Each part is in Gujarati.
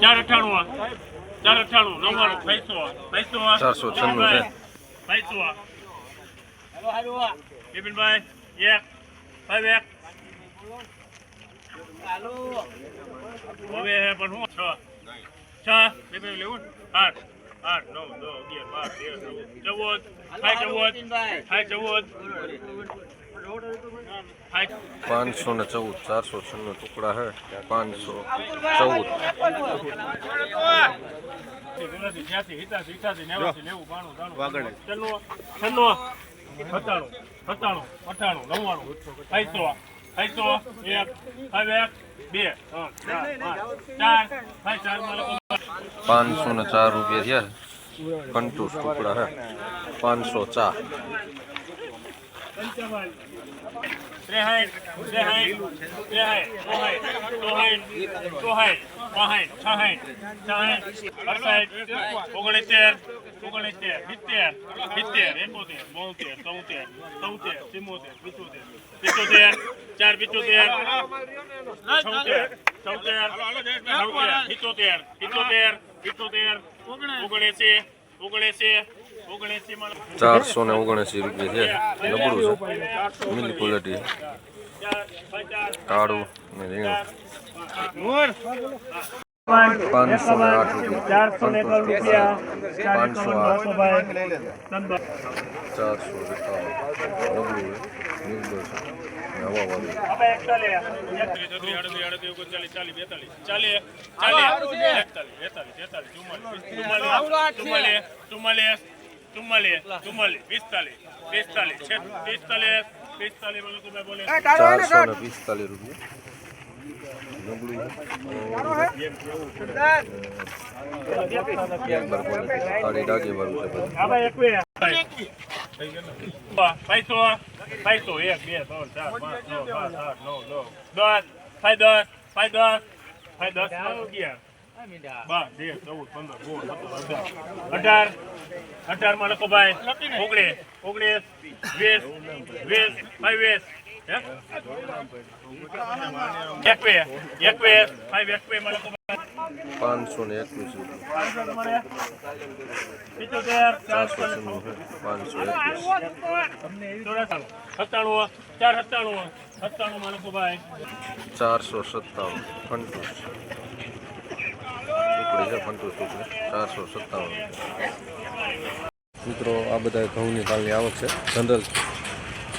ચાર અઠાણું ચાર અઠાણું નવ્વાણું પૈસો પૈસો ચારસો છન્નું છે. પૈસો બિપિનભાઈ એક ફાઈવ એક. હવે હે પણ હું છ. છ. બિપિન લેવું આઠ. આઠ નવ દસ અગિયાર બાર તેર ચૌદ. થાય ચૌદ. થાય ચૌદ. પાંચસો ને ચૌદ, ચારસો છન્નું ટુકડા હે. પાંચસો ચૌદ. સત્તાણું બે પાંચસો ને ચાર રૂપિયા થયા. કંટુસ ટુકડા હે. પાંચસો ચાર ઓગણસિત્તેર ઓગણસિત્તેર સિત્તેર સિત્તેર એકોતેર બોતેર તોતેર તોતેર ચુમ્મોતેર પિચોતેર પિચોતેર ચાર પિચોતેર ચૌતેર છોતેર ચૌતેર પિચોતેર પિચોતેર પિચોતેર ઓગણએસી ઓગણએસી ચારસો ને ઓગણસી રૂપિયા છે. નબળું છે. મિલી ક્વોલિટી કાળું ને રીંગણ. પાંચસો ને આઠ રૂપિયા. પાંચસો આઠ ચારસો ચુમ્માલીસ ચુમ્માલીસ ચુમ્માલીસ પિસ્તાલીસ પિસ્તાલીસ પિસ્તાલીસ પિસ્તાલીસ બોલે ચારસો ને પિસ્તાલીસ રૂપિયા. પૈસો પૈસો એક બે. ત્રણ ચાર પાંચ છ સાત આઠ નવ નવ દસ ફાઈ દસ ફાઈ દસ ફાઈ દસ અગિયાર બાર તેર ચૌદ પંદર સોળ સત્તર અઢાર અઢાર. અઢારમાં લખો ભાઈ ઓગણીસ ઓગણીસ વીસ વીસ ફાઈ વીસ હે? એકવીસ એકવીસ ફાઈવ એકવીસમાં લખો પાંચસો ને એકવીસ ચારસો પાંચસો એકવીસ. સત્તાણું ચાર સત્તાણું સત્તાણું માં લખો ભાઈ ચારસો સત્તાવન ફંટુસ ટુકડી છે ફંટુસ ટુકડી ચારસો સત્તાવન મિત્રો, આ બધા ઘઉંની તાલની આવક છે. જનરલ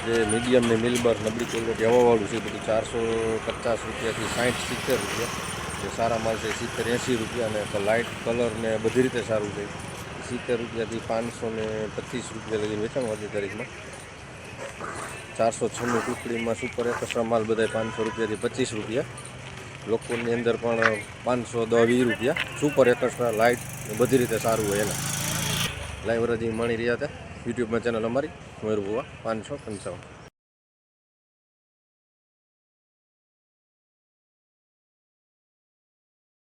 જે મીડિયમ ને મિલબર નબળી ક્વોલિટી હવાવાળું છે બધું ચારસો પચાસ રૂપિયાથી સાઠ સિત્તેર રૂપિયા. જે સારા માલ છે સિત્તેર એંસી રૂપિયા અને લાઇટ કલર ને બધી રીતે સારું છે. સિત્તેર રૂપિયાથી પાંચસો ને પચીસ રૂપિયા લગી વેચાણ હતી તારીખમાં. ચારસો છન્નું ટુકડીમાં સુપર એકસ્ટ્રા માલ બધા પાંચસો રૂપિયાથી પચીસ રૂપિયા. લોકોની અંદર પણ પાંચસો દસ વીસ રૂપિયા. સુપર એકસ્ટ્રા લાઇટ બધી રીતે સારું હોય એના. લાઈવ રજી માણી રહ્યા હતા. યુટ્યુબમાં ચેનલ અમારી. મયુર ભુવા પાંચસો પંચાવન.